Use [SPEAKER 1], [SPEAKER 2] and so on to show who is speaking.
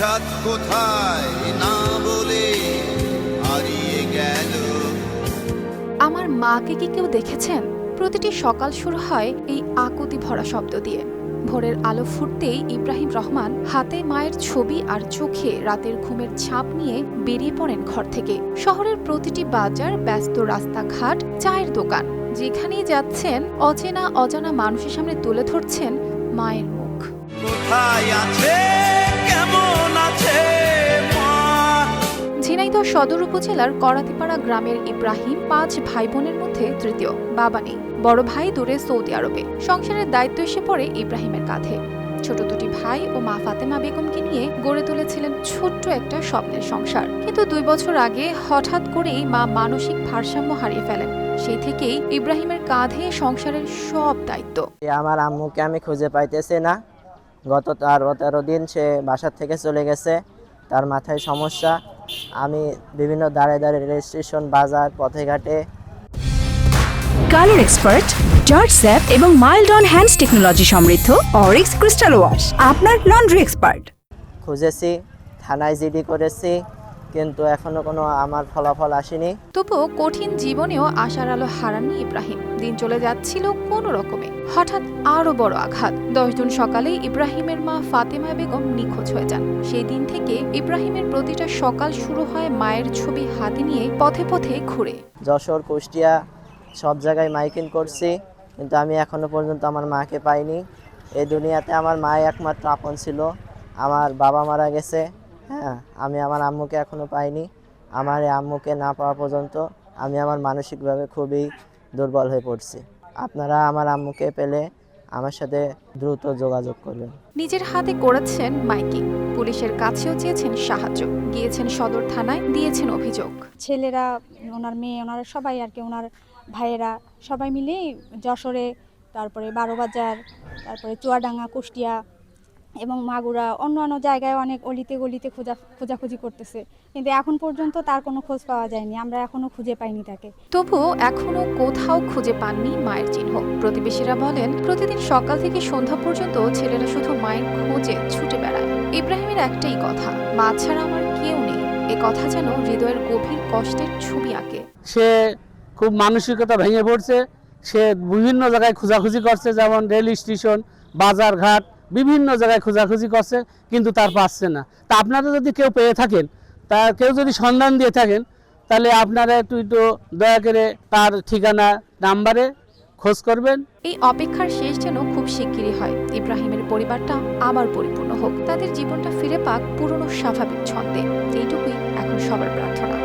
[SPEAKER 1] হঠাৎ কোথায়? না বলে হারিয়ে গেল।
[SPEAKER 2] আমার মাকে কি কেউ দেখেছেন? প্রতিটি সকাল শুরু হয় এই আকুতি ভরা শব্দ দিয়ে। ভোরের আলো ফুটতেই ইব্রাহিম রহমান হাতে মায়ের ছবি আর চোখে রাতের ঘুমের ছাপ নিয়ে বেরিয়ে পড়েন ঘর থেকে। শহরের প্রতিটি বাজার ব্যস্ত রাস্তাঘাট চায়ের দোকান যেখানেই যাচ্ছেন অচেনা অজানা মানুষের সামনে তুলে ধরছেন মায়ের মুখ।
[SPEAKER 1] কোথায় আছে?
[SPEAKER 2] ঝিনাইদহ সদর উপজেলার করাতিপাড়া গ্রামের ইব্রাহিম পাঁচ ভাই বোনের মধ্যে তৃতীয় বাবা নেই। বড় ভাই দূরে সৌদি আরবে। সংসারের দায়িত্ব এসে পড়ে ইব্রাহিমের কাঁধে। ছোট দুটি ভাই ও মা ফাতেমা বেগমকে নিয়ে গড়ে তুলেছিলেন ছোট্ট একটা স্বপ্নের সংসার। কিন্তু দুই বছর আগে হঠাৎ করেই মা মানসিক ভারসাম্য হারিয়ে ফেলেন। সেই থেকেই ইব্রাহিমের কাঁধে সংসারের সব দায়িত্ব।
[SPEAKER 3] এ আমার আম্মুকে আমি খুঁজে পাইতেছি না। গত তেরো তেরো দিন সে বাসার থেকে চলে গেছে। তার মাথায় সমস্যা। আমি বিভিন্ন দাঁড়ে দাঁড়ে রেল স্টেশন বাজার পথে ঘাটে
[SPEAKER 4] কালার এক্সপার্ট জর্জ স্যাপ এবং মাইল্ড অন হ্যান্ডস টেকনোলজি সমৃদ্ধ অরিক্স ক্রিস্টাল ওয়াশ আপনার লন্ড্রি এক্সপার্ট।
[SPEAKER 3] খুঁজেছি থানায় জিডি করেছি। কিন্তু এখনও কোনো আমার ফলাফল আসেনি।
[SPEAKER 2] তবুও কঠিন জীবনেও আশার আলো হারাননি ইব্রাহিম। দিন চলে যাচ্ছিল কোনো রকমে। হঠাৎ আরও বড় আঘাত। দশ জুন সকালে ইব্রাহিমের মা ফাতেমা বেগম নিখোঁজ হয়ে যান। সেই দিন থেকে ইব্রাহিমের প্রতিটা সকাল শুরু হয় মায়ের ছবি হাতে নিয়ে পথে পথে ঘুরে।
[SPEAKER 3] যশোর কুষ্টিয়া সব জায়গায় মাইকিং করছি কিন্তু আমি এখনও পর্যন্ত আমার মাকে পাইনি। এই দুনিয়াতে আমার মা একমাত্র আপন ছিল। আমার বাবা মারা গেছে। হ্যাঁ আমি আমার আম্মুকে এখনও পাইনি। আমার এই আম্মুকে না পাওয়া পর্যন্ত আমি আমার মানসিকভাবে খুবই দুর্বল হয়ে পড়ছি। আপনারা আমার আম্মুকে পেলে আমার সাথে দ্রুত যোগাযোগ করবেন।
[SPEAKER 2] নিজের হাতে করেছেন মাইকিং। পুলিশের কাছেও চেয়েছেন সাহায্য। গিয়েছেন সদর থানায় দিয়েছেন অভিযোগ।
[SPEAKER 5] ছেলেরা ওনার মেয়ে ওনারা সবাই আর কি ওনার ভাইয়েরা সবাই মিলেই যশোরে তারপরে বারোবাজার তারপরে চুয়াডাঙ্গা কুষ্টিয়া এবং মাগুরা অন্য অন্য জায়গায় অনেক অলিতে গলিতে খোঁজা খোঁজাখুঁজি করতেছে। কিন্তু এখন পর্যন্ত তার কোনো খোঁজ পাওয়া যায়নি। আমরা এখনও খুঁজে পাইনি তাকে।
[SPEAKER 2] তবুও এখনও কোথাও খুঁজে পাননি মায়ের চিহ্ন। প্রতিবেশীরা বলেন প্রতিদিন সকাল থেকে সন্ধ্যা পর্যন্ত ছেলেরা শুধু মায়ের খোঁজে ছুটে বেড়ায়। ইব্রাহিমের একটাই কথা মা ছাড়া আমার কেউ নেই। এ কথা যেন হৃদয়ের গভীর কষ্টের ছবি আঁকে।
[SPEAKER 6] সে খুব মানসিকতা ভেঙে পড়ছে। সে বিভিন্ন জায়গায় খোঁজাখুঁজি করছে যেমন রেল স্টেশন বাজার ঘাট বিভিন্ন জায়গায় খোঁজাখুঁজি করছে, কিন্তু তার পাচ্ছে না। তা আপনারা যদি কেউ পেয়ে থাকেন, তা কেউ যদি সন্ধান দিয়ে থাকেন, তাহলে আপনারা একটু একটু দয়া করে তার ঠিকানা, নাম্বারে খোঁজ করবেন।
[SPEAKER 2] এই অপেক্ষার শেষ যেন খুব শিগগিরই হয়। ইব্রাহিমের পরিবারটা আবার পরিপূর্ণ হোক। তাদের জীবনটা ফিরে পাক পুরনো স্বাভাবিক ছন্দে। এইটুকুই এখন সবার প্রার্থনা।